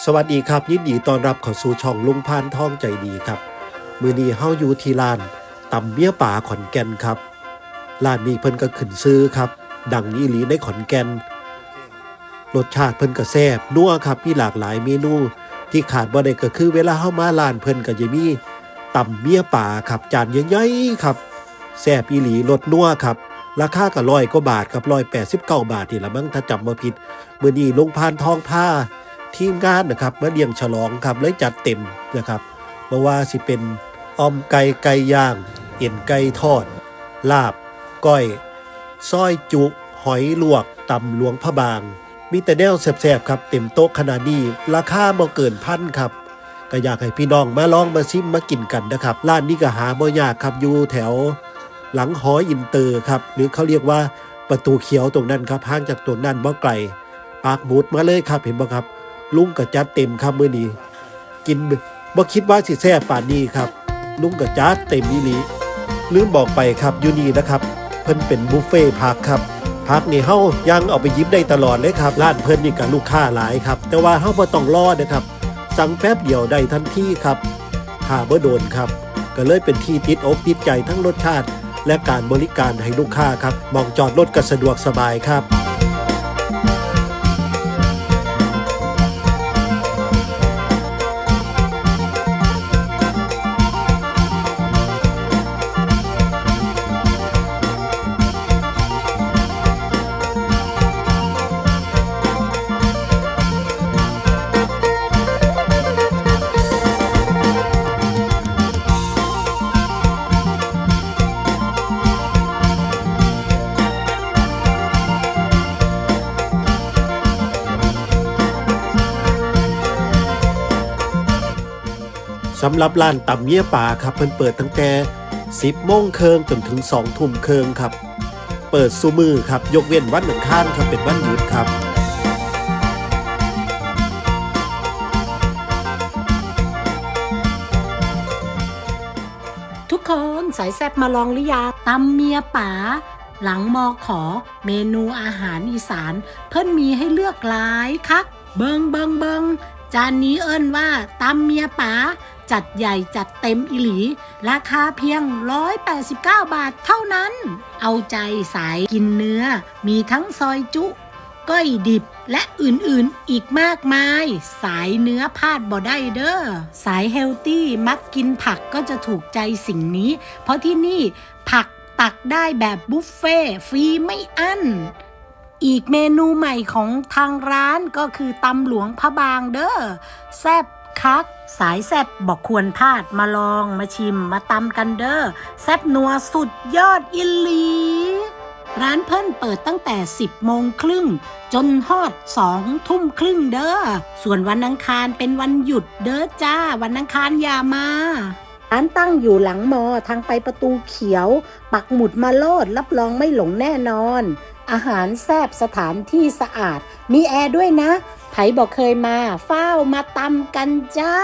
สวัสดีครับ ยินดีต้อนรับเข้าสู่ช่องลุงพานท่องใจดีครับ มือนี้เฮาอยู่ที่ร้านตำเมียป่าขอนแก่นครับร้านนี้เพิ่นก็ขึ้นซื้อครับ ดังอีหลีในขอนแก่นรสชาติเพิ่นก็แซ่บนัวครับมีหลากหลายเมนู ที่ขาดบ่ได้ก็คือเวลาเฮามาร้านเพิ่นก็จะมีตำเมียป่าครับจานใหญ่ๆครับแซ่บอีหลีรสนัวครับราคาก็ร้อยกว่าบาทครับร้อยแปดสิบเก้าบาทนี่ละมั้งถ้าจำมาผิด มือนี้ลงพานทองผ้า ทีมงานนะครับมาเลี้ยงฉลองครับเลยจัดเต็มนะครับบ่ว่าสิเป็นออมไก่ไก่ย่างเอ็นไก่ทอด ลาบ ก้อยซอยจุ หอยลวกตำหลวงพระบาง มีแต่แนวแซ่บๆครับเต็มโต๊ะขนาดนี้ราคาบ่เกินพันครับก็อยากให้พี่น้องมาลองมาซิมมากินกันนะครับร้านนี้ก็หาบ่ยากครับอยู่แถว หลังหออินเตอร์ครับหรือเขาเรียกว่าประตูเขียวตรงนั้นครับห่างจากตรงนั้นบ่ไกลปากหมุดมาเลยครับเห็นบ่ครับ ลุงก็จัดเต็มครับมื้อนี้ กินบ่คิดว่าสิแซ่บป่านนี้ครับ ลุงก็จัดเต็มอีหลีลืมบอกไปครับอยู่นี่นะครับ เพิ่นเป็นบุฟเฟ่ต์ผักครับผักนี่เฮายังเอาไปยิบได้ตลอดเลยครับร้านเพิ่นนี่ก็ลูกค้าหลายครับ แต่ว่าเฮาบ่ต้องรอนะครับสั่งแป๊บเดียวได้ทันทีครับถ้าบ่โดนครับ ก็เลยเป็นที่ติดอกติดใจทั้งรสชาติ และการบริการให้ลูกค้าครับมองจอดรถก็สะดวกสบายครับ สำหรับร้านตำเมียป่าครับเพิ่นเปิดตั้งแต่ 10โมงเคิงจนถึง2ทุ่มเคิงครับ เปิดซูมือครับยกเว้นวันหนึ่งข้างครับเป็นวันหยุดครับทุกคนสายแซบมาลองหรือยังตำเมียป๋าหลังมอขอ เมนูอาหารอีสาน เพิ่นมีให้เลือกหลายคัก เบิงเบิงเบิงจานนี้เอิ้นว่าตำเมียป๋า จัดใหญ่จัดเต็มอิหลี ราคาเพียง 189 บาทเท่านั้น เอาใจสายกินเนื้อ มีทั้งซอยจุก้อยดิบและอื่นๆอีกมากมาย สายเนื้อพาดบ่ได้เด้อสายเฮลตี้มักกินผักก็จะถูกใจสิ่งนี้ เพราะที่นี่ผักตักได้แบบบุฟเฟ่ฟรีไม่อั้นอีกเมนูใหม่ของทางร้านก็คือตำหลวงพระบางเด้อแซบ คัก สายแซบบอกควรพลาดมาลองมาชิมมาตำกันเด้อแซบนัวสุดยอดอิลี ร้านเพิ่นเปิดตั้งแต่ 10 โมงครึ่ง จนฮอด2ทุ่มครึ่งเด้อส่วนวันอังคารเป็นวันหยุดเด้อจ้า วันอังคารอย่ามาร้านตั้งอยู่หลังมอทางไปประตูเขียว ปักหมุดมาโลดรับรองไม่หลงแน่นอน อาหารแซบสถานที่สะอาด มีแอร์ด้วยนะ ไผบอกเคยมาเฝ้ามาตำกันจ้า